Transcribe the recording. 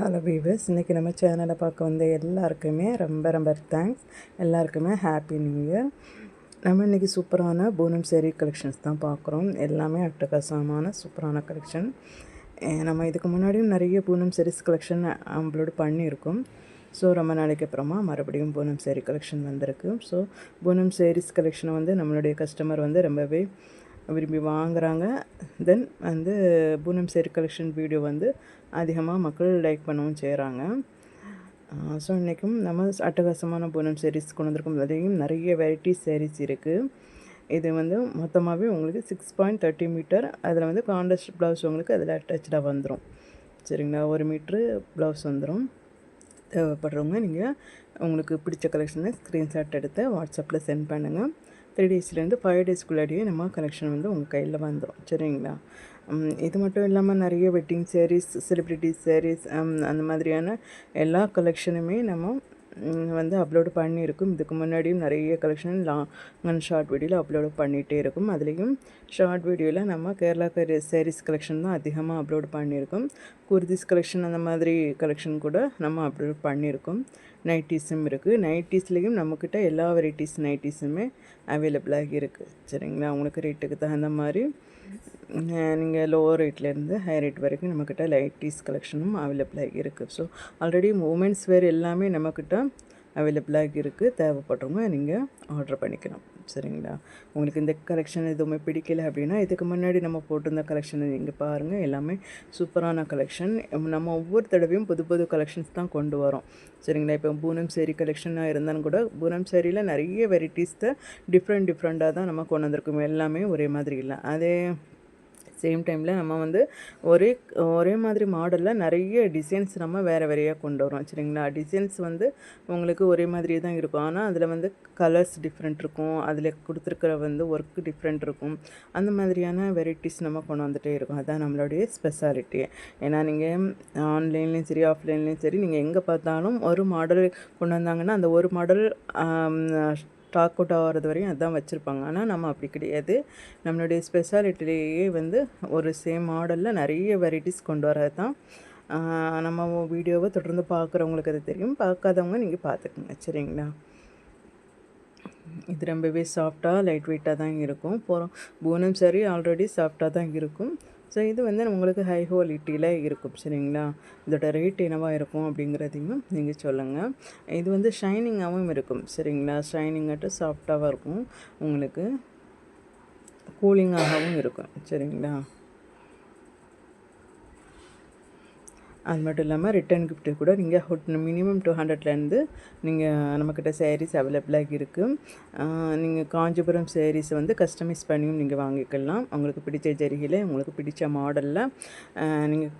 Hello viewers இன்றைக்கி நம்ம சேனலை பார்க்க வந்த எல்லாருக்குமே ரொம்ப ரொம்ப தேங்க்ஸ் எல்லாருக்குமே ஹாப்பி நியூ இயர் நம்ம இன்றைக்கி சூப்பரான பூனம் சேரீ கலெக்ஷன்ஸ் தான் பார்க்குறோம். எல்லாமே அட்டகாசமான சூப்பரான கலெக்ஷன் நம்ம இதுக்கு முன்னாடியும் நிறைய பூனம் சேரீஸ் கலெக்ஷன் அப்லோட் பண்ணியிருக்கோம். ஸோ ரொம்ப நாளைக்கு அப்புறமா மறுபடியும் பூனம் சேரீ கலெக்ஷன் வந்திருக்கு. ஸோ பூனம் சேரீஸ் கலெக்ஷனை வந்து நம்மளுடைய கஸ்டமர் வந்து ரொம்பவே விரும்பி வாங்குறாங்க. தென் வந்து பூனம் சேரி கலெக்ஷன் வீடியோ வந்து அதிகமாக மக்கள் லைக் பண்ணவும் செய்கிறாங்க ஸோ இன்றைக்கும் நம்ம அட்டகாசமான பூனம் சேரீஸ் கொண்டு வந்திருக்கோம் அதுலேயும் நிறைய வெரைட்டி சேரீஸ் இருக்குது இது வந்து மொத்தமாகவே உங்களுக்கு சிக்ஸ் பாயிண்ட் தேர்ட்டி மீட்டர் அதில் வந்து கான்ட்ராஸ்ட் ப்ளவுஸ் உங்களுக்கு அதில் அட்டாச்சாக வந்துடும் சரிங்களா? ஒரு மீட்ரு ப்ளவுஸ் வந்துடும் தேவைப்படுறவங்க நீங்கள் உங்களுக்கு பிடிச்ச கலெக்ஷனை ஸ்க்ரீன்ஷாட் எடுத்து வாட்ஸ்அப்பில் சென்ட் பண்ணுங்கள் த்ரீ டேஸ்லேருந்து ஃபைவ் டேஸ்க்குள்ளாடியே நம்ம கலெக்ஷன் வந்து உங்கள் கையில் வந்துடும் சரிங்களா? இது மட்டும் இல்லாமல் நிறைய வெட்டிங் சேரீஸ் செலிப்ரிட்டி சேரீஸ் அந்த மாதிரியான எல்லா கலெக்ஷனுமே நம்ம வந்து அப்லோடு பண்ணியிருக்கும். இதுக்கு முன்னாடியும் நிறைய கலெக்ஷன் லாங் அண்ட் ஷார்ட் வீடியோவில் அப்லோடு பண்ணிகிட்டே இருக்கும். அதுலேயும் ஷார்ட் வீடியோவில் நம்ம கேரளா கரி கலெக்ஷன் தான் அதிகமாக அப்லோடு பண்ணியிருக்கோம். குர்திஸ் கலெக்ஷன் அந்த மாதிரி கலெக்ஷன் கூட நம்ம அப்லோட் பண்ணியிருக்கோம். நைட்டிஸும் இருக்குது நைட்டிஸ்லேயும் நம்மக்கிட்ட எல்லா வெரைட்டிஸ் நைட்டிஸுமே அவைலபிளாக இருக்குது சரிங்களா? உங்களுக்கு ரேட்டுக்கு தகுந்த மாதிரி. நீங்கள் லோவர் ரேட்லேருந்து ஹை ரேட் வரைக்கும் நம்மக்கிட்ட லைட்டிஸ் கலெக்ஷனும் அவைலபிளாக இருக்குது ஸோ ஆல்ரெடி உமன்ஸ் வேர் எல்லாமே நம்மக்கிட்ட அவைலபிளாக இருக்குது தேவைப்படுறவங்க நீங்கள் ஆர்டர் பண்ணிக்கணும் சரிங்களா? உங்களுக்கு இந்த கலெக்ஷன் எதுவுமே பிடிக்கல அப்படின்னா இதுக்கு முன்னாடி நம்ம போட்டிருந்த கலெக்ஷனை நீங்கள் பாருங்கள் எல்லாமே சூப்பரான கலெக்ஷன் நம்ம ஒவ்வொரு தடவையும் புது புது கலெக்ஷன்ஸ் தான் கொண்டு வரோம். சரிங்களா? இப்போ பூனம் சேரீ கலெக்ஷனாக இருந்தாலும் கூட பூனம் சேரீயில் நிறைய வெரைட்டிஸ் டிஃப்ரெண்ட் டிஃப்ரெண்ட்டாக தான் நம்ம கொண்டு வந்திருக்கோம். எல்லாமே ஒரே மாதிரி இல்லை. அதே சேம் டைமில் நம்ம வந்து ஒரே ஒரே மாதிரி மாடலில் நிறைய டிசைன்ஸ் நம்ம வேறு வேறையாக கொண்டு வரோம் சரிங்களா? டிசைன்ஸ் வந்து உங்களுக்கு ஒரே மாதிரியே தான் இருக்கும். ஆனால் அதில் வந்து கலர்ஸ் டிஃப்ரெண்ட் இருக்கும். அதில் கொடுத்துருக்கிற வந்து ஒர்க் டிஃப்ரெண்ட் இருக்கும். அந்த மாதிரியான வெரைட்டிஸ் நம்ம கொண்டு வந்துகிட்டே இருக்கும். அதுதான் நம்மளுடைய ஸ்பெஷாலிட்டி ஏன்னா நீங்கள் ஆன்லைன்லேயும் சரி ஆஃப்லைன்லேயும் சரி நீங்கள் எங்கே பார்த்தாலும் ஒரு மாடல் கொண்டு வந்தாங்கன்னா அந்த ஒரு மாடல் ஸ்டாக் அவுட் ஆகிறது வரையும் அதுதான் வச்சுருப்பாங்க. ஆனால் நம்ம அப்படி கிடையாது. நம்மளுடைய ஸ்பெஷாலிட்டிலேயே வந்து ஒரு சேம் மாடலில் நிறைய வெரைட்டிஸ் கொண்டு வரது தான் நம்ம வீடியோவை தொடர்ந்து பார்க்குறவங்களுக்கு அது தெரியும். பார்க்காதவங்க நீங்கள் பார்த்துக்குங்க. சரிங்களா? இது ரொம்பவே சாஃப்டாக லைட் வெயிட்டாக தான் இருக்கும். போகிறோம் பூனம் சரி ஆல்ரெடி சாஃப்டாக தான் இருக்கும். ஸோ இது வந்து உங்களுக்கு ஹை குவாலிட்டியில் இருக்கும். சரிங்களா? இதோட ரேட் என்னவாக இருக்கும் அப்படிங்கிறதையும் நீங்கள் சொல்லுங்கள் இது வந்து ஷைனிங்காகவும் இருக்கும். சரிங்களா? ஷைனிங்காட்டு சாஃப்டாகவும் இருக்கும். உங்களுக்கு கூலிங்காகவும் இருக்கும். சரிங்களா? அது மட்டும் இல்லாமல் ரிட்டர்ன் கிஃப்ட்டு கூட நீங்கள் மினிமம் டூ ஹண்ட்ரட்லேருந்து நீங்கள் நம்மக்கிட்ட சேரீஸ் அவைலபிளாக இருக்குது நீங்கள் காஞ்சிபுரம் sarees வந்து கஸ்டமைஸ் பண்ணியும் நீங்கள் வாங்கிக்கலாம். உங்களுக்கு பிடிச்ச ஜரிகையில் உங்களுக்கு பிடிச்ச மாடலில் நீங்கள்